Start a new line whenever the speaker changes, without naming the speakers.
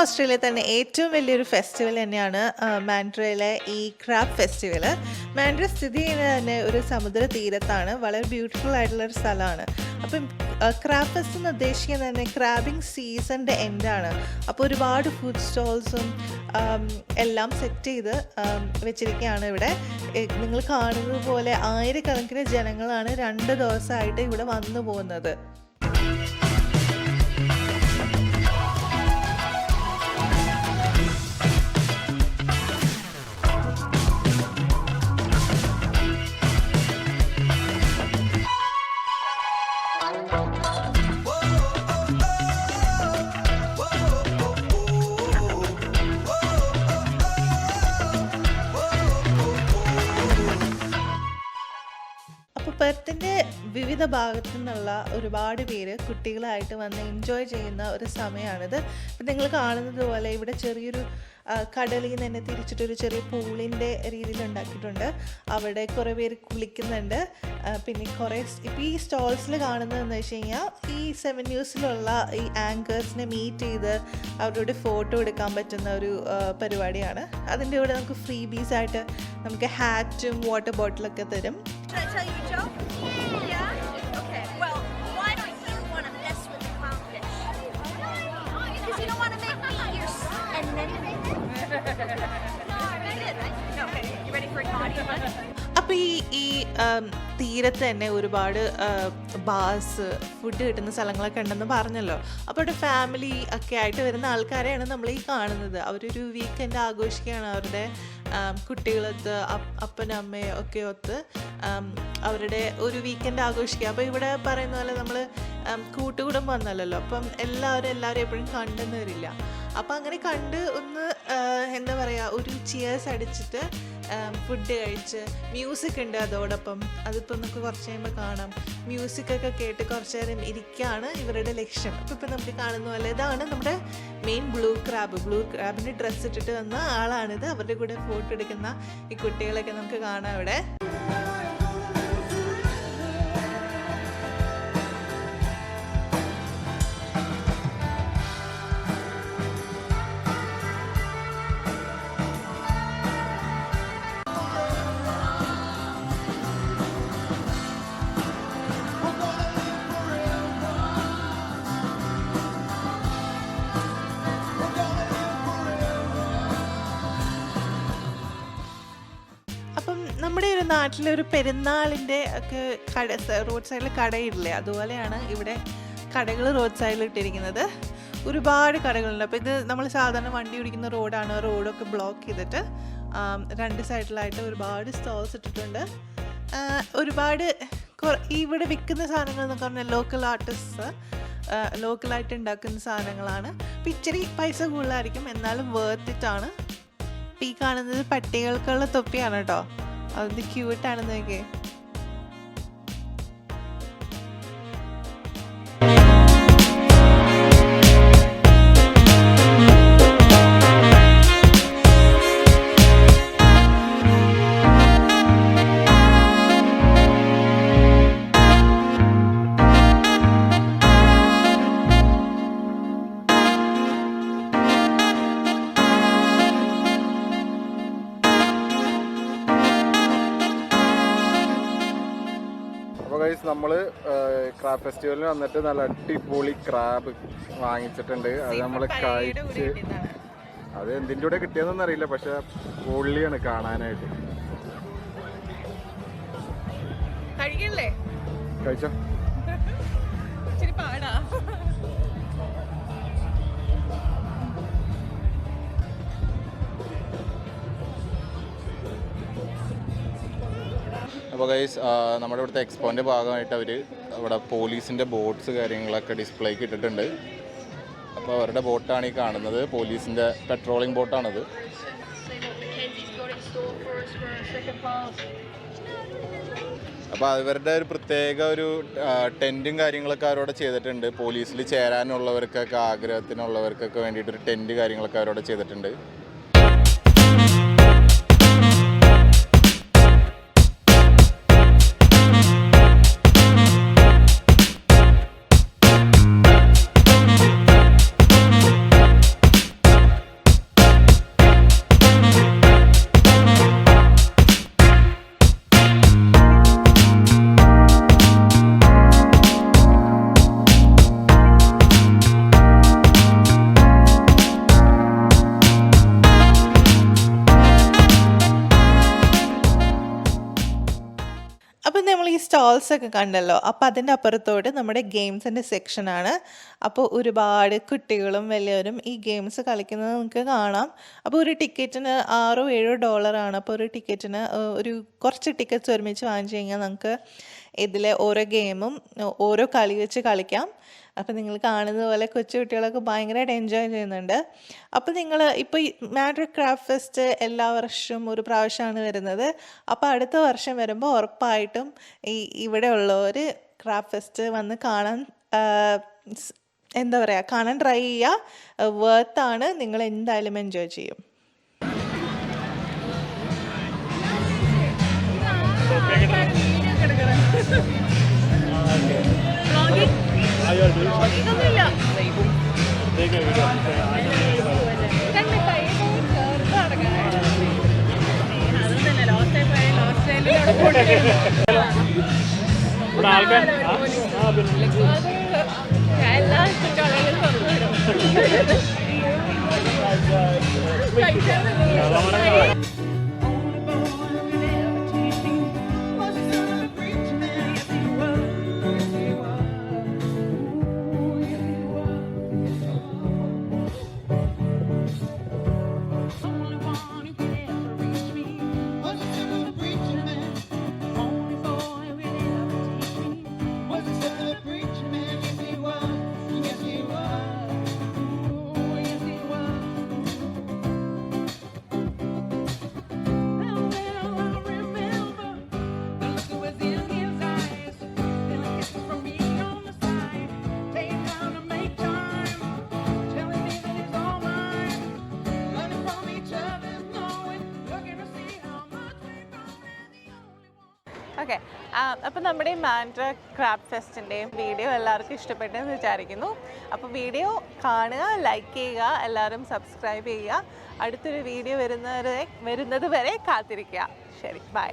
മഹാരാഷ്ട്രയിലെ തന്നെ ഏറ്റവും വലിയൊരു ഫെസ്റ്റിവൽ തന്നെയാണ് മാൻഡ്രയിലെ ഈ ക്രാബ് ഫെസ്റ്റിവൽ മാൻഡ്ര സ്ഥിതി ചെയ്യുന്നത് തന്നെ ഒരു സമുദ്ര തീരത്താണ് വളരെ ബ്യൂട്ടിഫുൾ ആയിട്ടുള്ള ഒരു സ്ഥലമാണ്. അപ്പം ക്രാബ് ഫെസ്റ്റ് എന്ന് ഉദ്ദേശിക്കുന്നത് തന്നെ ക്രാബിംഗ് സീസണിന്റെ എൻഡാണ്. അപ്പോൾ ഒരുപാട് ഫുഡ് സ്റ്റോൾസും എല്ലാം സെറ്റ് ചെയ്ത് വെച്ചിരിക്കുകയാണ് ഇവിടെ. നിങ്ങൾ കാണുന്നത് പോലെ ആയിരക്കണക്കിന് ജനങ്ങളാണ് രണ്ട് ദിവസമായിട്ട് ഇവിടെ വന്നു പോകുന്നത്. പെർത്തിന്റെ വിവിധ ഭാഗത്തു നിന്നുള്ള ഒരുപാട് പേര് കുട്ടികളായിട്ട് വന്ന് എൻജോയ് ചെയ്യുന്ന ഒരു സമയമാണിത് ഇപ്പം നിങ്ങൾ കാണുന്നത് പോലെ ഇവിടെ ചെറിയൊരു കടലിൽ നിന്ന് തന്നെ തിരിച്ചിട്ടൊരു ചെറിയ പൂളിന്റെ രീതിയിൽ ഉണ്ടാക്കിയിട്ടുണ്ട്. അവിടെ കുറേ പേര് കുളിക്കുന്നുണ്ട്. പിന്നെ കുറേ ഇപ്പം ഈ സ്റ്റോൾസിൽ കാണുന്നതെന്ന് വെച്ച് കഴിഞ്ഞാൽ ഈ സെവൻ ന്യൂസിലുള്ള ഈ ആങ്കേഴ്സിനെ മീറ്റ് ചെയ്ത് അവരോട് ഫോട്ടോ എടുക്കാൻ പറ്റുന്ന ഒരു പരിപാടിയാണ്. അതിന്റെ കൂടെ നമുക്ക് ഫ്രീ ബീസ് ആയിട്ട് നമുക്ക് ഹാറ്റും വാട്ടർ ബോട്ടിലൊക്കെ തരും
Should I tell you a joke? Yeah? Okay. Well, why don't you want to mess with the clownfish? Because you don't want to make me your s- and then. no, I did, right? No, okay. You ready for a naughty one?
അപ്പോൾ ഈ ഈ ആം, തീരത്ത് തന്നെ ഒരുപാട് bass food കിട്ടുന്ന സ്ഥലങ്ങളൊക്കെ ഉണ്ടെന്ന് പറഞ്ഞല്ലോ. അപ്പോൾ അവിടെ ഫാമിലി ഒക്കെ ആയിട്ട് വരുന്ന ആൾക്കാരെയാണ് നമ്മൾ ഈ കാണുന്നത്. അവരൊരു വീക്കെൻഡ് ആഘോഷിക്കുകയാണ് അവരുടെ കുട്ടികളൊത്ത് അപ്പ- അപ്പനും അമ്മയും ഒക്കെ ഒത്ത് അവരുടെ ഒരു വീക്കെൻഡ് ആഘോഷിക്കുക. അപ്പോൾ ഇവിടെ പറയുന്ന പോലെ നമ്മൾ കൂട്ടുകുടുംബം വന്നല്ലോ അപ്പം എല്ലാവരും എല്ലാവരും എപ്പോഴും കണ്ടെന്ന് വരില്ല. അപ്പം അങ്ങനെ കണ്ട് ഒന്ന് എന്താ പറയുക ഒരു ചിയേഴ്സ് അടിച്ചിട്ട് ഫുഡ് കഴിച്ച് മ്യൂസിക് ഉണ്ട് അതോടൊപ്പം. അതിപ്പോൾ നമുക്ക് കുറച്ച് കഴിയുമ്പോൾ കാണാം. മ്യൂസിക്കൊക്കെ കേട്ട് കുറച്ച് നേരം ഇരിക്കുകയാണ് ഇവരുടെ ലക്ഷ്യം. അപ്പോൾ ഇപ്പം നമുക്ക് കാണുന്ന പോലെ ഇതാണ് നമ്മുടെ മെയിൻ ബ്ലൂ ക്രാബ് ബ്ലൂ ക്രാബിന്റെ ഡ്രസ്സ് ഇട്ടിട്ട് വന്ന ആളാണിത്. അവരുടെ കൂടെ ഫോട്ടോ എടുക്കുന്ന ഈ കുട്ടികളൊക്കെ നമുക്ക് കാണാം ഇവിടെ നമ്മുടെ ഒരു നാട്ടിലെ പെരുന്നാളിന്റെ ഒക്കെ കട റോഡ് സൈഡിൽ കടയില്ലേ? അതുപോലെയാണ് ഇവിടെ കടകൾ റോഡ് സൈഡിൽ ഇട്ടിരിക്കുന്നത്. ഒരുപാട് കടകളുണ്ട്. അപ്പോൾ ഇത് നമ്മൾ സാധാരണ വണ്ടി ഓടിക്കുന്ന റോഡാണ്. റോഡൊക്കെ ബ്ലോക്ക് ചെയ്തിട്ട് രണ്ട് സൈഡിലായിട്ട് ഒരുപാട് സ്റ്റോൾസ് ഇട്ടിട്ടുണ്ട്. ഒരുപാട് ഇവിടെ വിൽക്കുന്ന സാധനങ്ങൾ എന്നൊക്കെ പറഞ്ഞാൽ ലോക്കൽ ആർട്ടിസ്റ്റ്സ് ലോക്കലായിട്ട് ഉണ്ടാക്കുന്ന സാധനങ്ങളാണ്. അപ്പം ഇച്ചിരി പൈസ കൂടുതലായിരിക്കും. എന്നാലും വേർത്തിട്ടാണ് ഈ കാണുന്നത് പട്ടികൾക്കുള്ള തൊപ്പിയാണ് കേട്ടോ. അത് ക്യൂട്ടാണെന്ന് നോക്കിയേ.
ക്രാബ് ഫെസ്റ്റിവലിന് വന്നിട്ട് നല്ല അടിപൊളി ക്രാബ് വാങ്ങിച്ചിട്ടുണ്ട്. അത് നമ്മൾ കഴിച്ച് അത് എന്തിന്റെ കൂടെ കിട്ടിയതെന്നൊന്നും അറിയില്ല പക്ഷെ പൊള്ളിയാണ് കാണാനായിട്ട്. കഴിച്ചോ? അപ്പോൾ ഗൈസ് നമ്മുടെ ഇവിടുത്തെ എക്സ്പോന്റെ ഭാഗമായിട്ട് അവർ അവിടെ പോലീസിന്റെ ബോട്ട്സ് കാര്യങ്ങളൊക്കെ ഡിസ്പ്ലേക്ക് ഇട്ടിട്ടുണ്ട്. അപ്പോൾ അവരുടെ ബോട്ടാണ് ഈ കാണുന്നത്. പോലീസിന്റെ പെട്രോളിംഗ് ബോട്ടാണത്. അപ്പോൾ അവരുടെ ഒരു പ്രത്യേക ഒരു ടെന്റും കാര്യങ്ങളൊക്കെ അവരോട് ചെയ്തിട്ടുണ്ട്. പോലീസിൽ ചേരാനുള്ളവർക്കൊക്കെ ആഗ്രഹത്തിനുള്ളവർക്കൊക്കെ വേണ്ടിയിട്ട് ഒരു ടെന്റ് കാര്യങ്ങളൊക്കെ അവരോട് ചെയ്തിട്ടുണ്ട്.
സ്റ്റോൾസ് ഒക്കെ കണ്ടല്ലോ. അപ്പോൾ അതിന്റെ അപ്പുറത്തോട് നമ്മുടെ ഗെയിംസിന്റെ സെക്ഷനാണ് അപ്പോൾ ഒരുപാട് കുട്ടികളും വലിയവരും ഈ ഗെയിംസ് കളിക്കുന്നത് നമുക്ക് കാണാം. അപ്പോൾ ഒരു ടിക്കറ്റിന് ആറോ ഏഴോ ഡോളറാണ് അപ്പോൾ ഒരു ടിക്കറ്റിന് ഒരു കുറച്ച് ടിക്കറ്റ്സ് ഒരുമിച്ച് വാങ്ങിച്ചു കഴിഞ്ഞാൽ നമുക്ക് ഇതിലെ ഓരോ ഗെയിമും ഓരോ കളി വെച്ച് കളിക്കാം. അപ്പോൾ നിങ്ങൾ കാണുന്ന പോലെ കൊച്ചു കുട്ടികളൊക്കെ ഭയങ്കരമായിട്ട് എൻജോയ് ചെയ്യുന്നുണ്ട്. അപ്പോൾ നിങ്ങൾ ഇപ്പോൾ മാഡ്രിഡ് ക്രാഫ്റ്റ് ഫെസ്റ്റ് എല്ലാ വർഷവും ഒരു പ്രാവശ്യമാണ് വരുന്നത്. അപ്പോൾ അടുത്ത വർഷം വരുമ്പോൾ ഉറപ്പായിട്ടും ഈ ഇവിടെ ഉള്ളവർ ക്രാഫ്റ്റ് ഫെസ്റ്റ് വന്ന് കാണാൻ എന്താ പറയുക കാണാൻ ട്രൈ ചെയ്യുക. വേർത്താണ് നിങ്ങൾ എന്തായാലും എൻജോയ് ചെയ്യും.
ഇവിടെ ആൾക്കാർ ആ, ആ,
ഓക്കെ. അപ്പോൾ നമ്മുടെ മാൻഡ്ര ക്രാബ് ഫെസ്റ്റിന്റെയും വീഡിയോ എല്ലാവർക്കും ഇഷ്ടപ്പെട്ടെന്ന് വിചാരിക്കുന്നു. അപ്പോൾ വീഡിയോ കാണുക ലൈക്ക് ചെയ്യുക എല്ലാവരും സബ്സ്ക്രൈബ് ചെയ്യുക. അടുത്തൊരു വീഡിയോ വരുന്നവരെ വരുന്നത് വരെ കാത്തിരിക്കുക. ശരി ബൈ